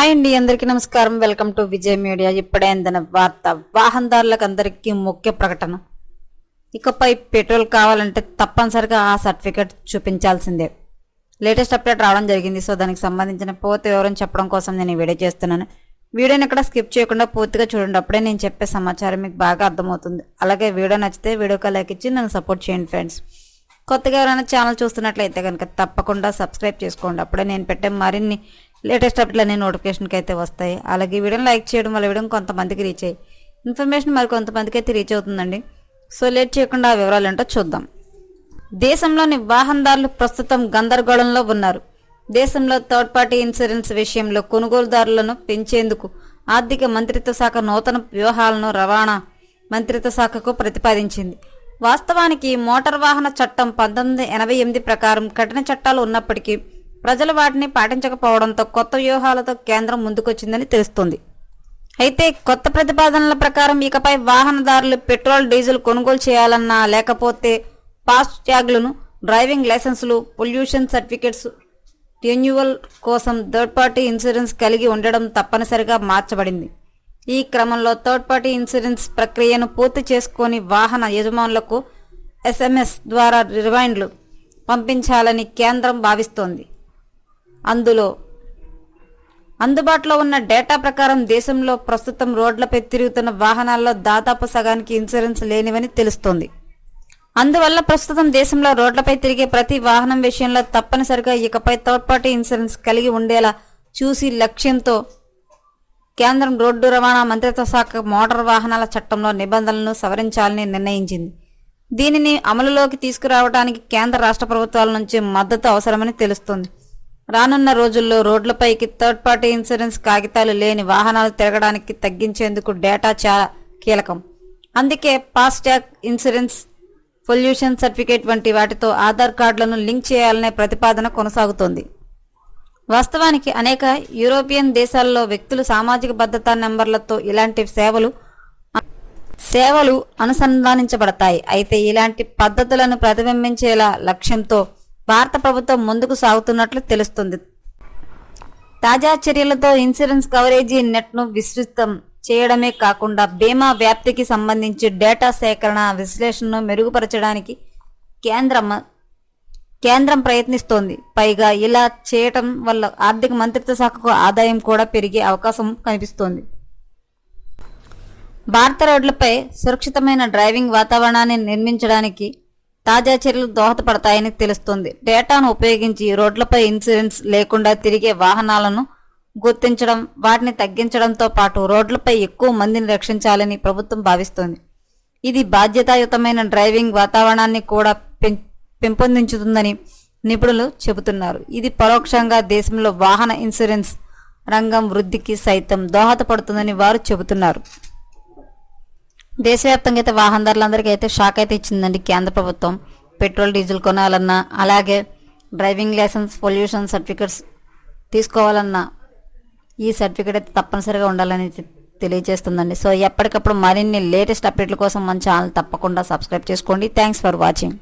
Hi అండి అందరికీ నమస్కారం. Welcome to Vijay media. ఇప్పుడే అందిన వార్త వాహనదారులకు అందరికీ ముఖ్య ప్రకటన. ఇకపై పెట్రోల్ కావాలంటే తప్పనిసరిగా ఆ సర్టిఫికేట్ చూపించాల్సిందే. లేటెస్ట్ అప్డేట్ రావడం జరిగింది. సో దానికి సంబంధించిన పూర్తి వివరం చెప్పడం కోసం నేను వీడియో చేస్తున్నాను. వీడియోని ఇక్కడ స్కిప్ చేయకుండా పూర్తిగా చూడండి. అప్పుడే నేను చెప్పే సమాచారం మీకు బాగా అర్థమవుతుంది. అలాగే వీడియో నచ్చితే వీడియోకి లైక్ ఇచ్చి నన్ను సపోర్ట్ చేయండి ఫ్రెండ్స్. కొత్తగా ఎవరైనా ఛానల్ చూస్తున్నట్లయితే కనుక తప్పకుండా సబ్స్క్రైబ్ చేసుకోండి. అప్పుడే నేను పెట్టే మరిన్ని లేటెస్ట్ అప్డేట్లు నోటిఫికేషన్కి అయితే వస్తాయి. అలాగే ఈ వీడియోని లైక్ చేయడం వల్ల వీడియో కొంతమందికి రీచ్ అయ్యి ఇన్ఫర్మేషన్ మరి కొంతమందికి అయితే రీచ్ అవుతుందండి. సో లేట్ చేయకుండా ఆ వివరాలు ఏంటో చూద్దాం. దేశంలోని వాహనదారులు ప్రస్తుతం గందరగోళంలో ఉన్నారు. దేశంలో థర్డ్ పార్టీ ఇన్సూరెన్స్ విషయంలో కొనుగోలుదారులను పెంచేందుకు ఆర్థిక మంత్రిత్వ శాఖ నూతన వ్యూహాలను రవాణా మంత్రిత్వ శాఖకు ప్రతిపాదించింది. వాస్తవానికి మోటార్ వాహన చట్టం పంతొమ్మిది ఎనభై ఎనిమిది ప్రకారం కఠిన చట్టాలు ఉన్నప్పటికీ ప్రజలు వాటిని పాటించకపోవడంతో కొత్త వ్యూహాలతో కేంద్రం ముందుకొచ్చిందని తెలుస్తోంది. అయితే కొత్త ప్రతిపాదనల ప్రకారం ఇకపై వాహనదారులు పెట్రోల్ డీజిల్ కొనుగోలు చేయాలన్నా లేకపోతే ఫాస్ట్ ట్యాగ్లను డ్రైవింగ్ లైసెన్సులు పొల్యూషన్ సర్టిఫికెట్స్ రెన్యువల్ కోసం థర్డ్ పార్టీ ఇన్సూరెన్స్ కలిగి ఉండడం తప్పనిసరిగా మార్చబడింది. ఈ క్రమంలో థర్డ్ పార్టీ ఇన్సూరెన్స్ ప్రక్రియను పూర్తి చేసుకొని వాహన యజమానులకు ఎస్ఎంఎస్ ద్వారా రిమైండ్లు పంపించాలని కేంద్రం భావిస్తోంది. అందులో అందుబాటులో ఉన్న డేటా ప్రకారం దేశంలో ప్రస్తుతం రోడ్లపై తిరుగుతున్న వాహనాల్లో దాదాపు సగానికి ఇన్సూరెన్స్ లేనివని తెలుస్తోంది. అందువల్ల ప్రస్తుతం దేశంలో రోడ్లపై తిరిగే ప్రతి వాహనం విషయంలో తప్పనిసరిగా ఇకపై థర్డ్ పార్టీ ఇన్సూరెన్స్ కలిగి ఉండేలా చూసి లక్ష్యంతో కేంద్రం రోడ్డు రవాణా మంత్రిత్వ శాఖ మోటార్ వాహనాల చట్టంలో నిబంధనలను సవరించాలని నిర్ణయించింది. దీనిని అమలులోకి తీసుకురావడానికి కేంద్ర రాష్ట్ర ప్రభుత్వాల నుంచి మద్దతు అవసరమని తెలుస్తోంది. రానున్న రోజుల్లో రోడ్లపైకి థర్డ్ పార్టీ ఇన్సూరెన్స్ కాగితాలు లేని వాహనాలు తిరగడానికి తగ్గించేందుకు డేటా చాలా కీలకం. అందుకే ఫాస్టాగ్ ఇన్సూరెన్స్ పొల్యూషన్ సర్టిఫికేట్ వంటి వాటితో ఆధార్ కార్డులను లింక్ చేయాలనే ప్రతిపాదన కొనసాగుతోంది. వాస్తవానికి అనేక యూరోపియన్ దేశాల్లో వ్యక్తులు సామాజిక భద్రతా నెంబర్లతో ఇలాంటి సేవలు సేవలు అనుసంధానించబడతాయి. అయితే ఇలాంటి పద్ధతులను ప్రతిబింబించేలా లక్ష్యంతో భారత ప్రభుత్వం ముందుకు సాగుతున్నట్లు తెలుస్తుంది. తాజా చర్యలతో ఇన్సూరెన్స్ కవరేజీ నెట్ను విస్తృతం చేయడమే కాకుండా బీమా వ్యాప్తికి సంబంధించి డేటా సేకరణ విశ్లేషణను మెరుగుపరచడానికి కేంద్రం కేంద్రం ప్రయత్నిస్తోంది. పైగా ఇలా చేయటం వల్ల ఆర్థిక మంత్రిత్వ శాఖకు ఆదాయం కూడా పెరిగే అవకాశం కనిపిస్తోంది. భారత రోడ్లపై సురక్షితమైన డ్రైవింగ్ వాతావరణాన్ని నిర్మించడానికి తాజా చర్యలు దోహదపడతాయని తెలుస్తోంది. డేటాను ఉపయోగించి రోడ్లపై ఇన్సూరెన్స్ లేకుండా తిరిగే వాహనాలను గుర్తించడం వాటిని తగ్గించడంతో పాటు రోడ్లపై ఎక్కువ మందిని రక్షించాలని ప్రభుత్వం భావిస్తోంది. ఇది బాధ్యతాయుతమైన డ్రైవింగ్ వాతావరణాన్ని కూడా పెం- పెంపొందించుతుందని నిపుణులు చెబుతున్నారు. ఇది పరోక్షంగా దేశంలో వాహన ఇన్సూరెన్స్ రంగం వృద్ధికి సైతం దోహదపడుతుందని వారు చెబుతున్నారు. దేశవ్యాప్తంగా అయితే వాహనదారులందరికీ అయితే షాక్ అయితే ఇచ్చిందండి కేంద్ర ప్రభుత్వం. పెట్రోల్ డీజిల్ కొనాలన్నా అలాగే డ్రైవింగ్ లైసెన్స్ పొల్యూషన్ సర్టిఫికెట్స్ తీసుకోవాలన్నా ఈ సర్టిఫికేట్ అయితే తప్పనిసరిగా ఉండాలని తెలియజేస్తుందండి. సో ఎప్పటికప్పుడు మరిన్ని లేటెస్ట్ అప్డేట్ల కోసం మన ఛానల్ తప్పకుండా సబ్స్క్రైబ్ చేసుకోండి. Thanks for watching.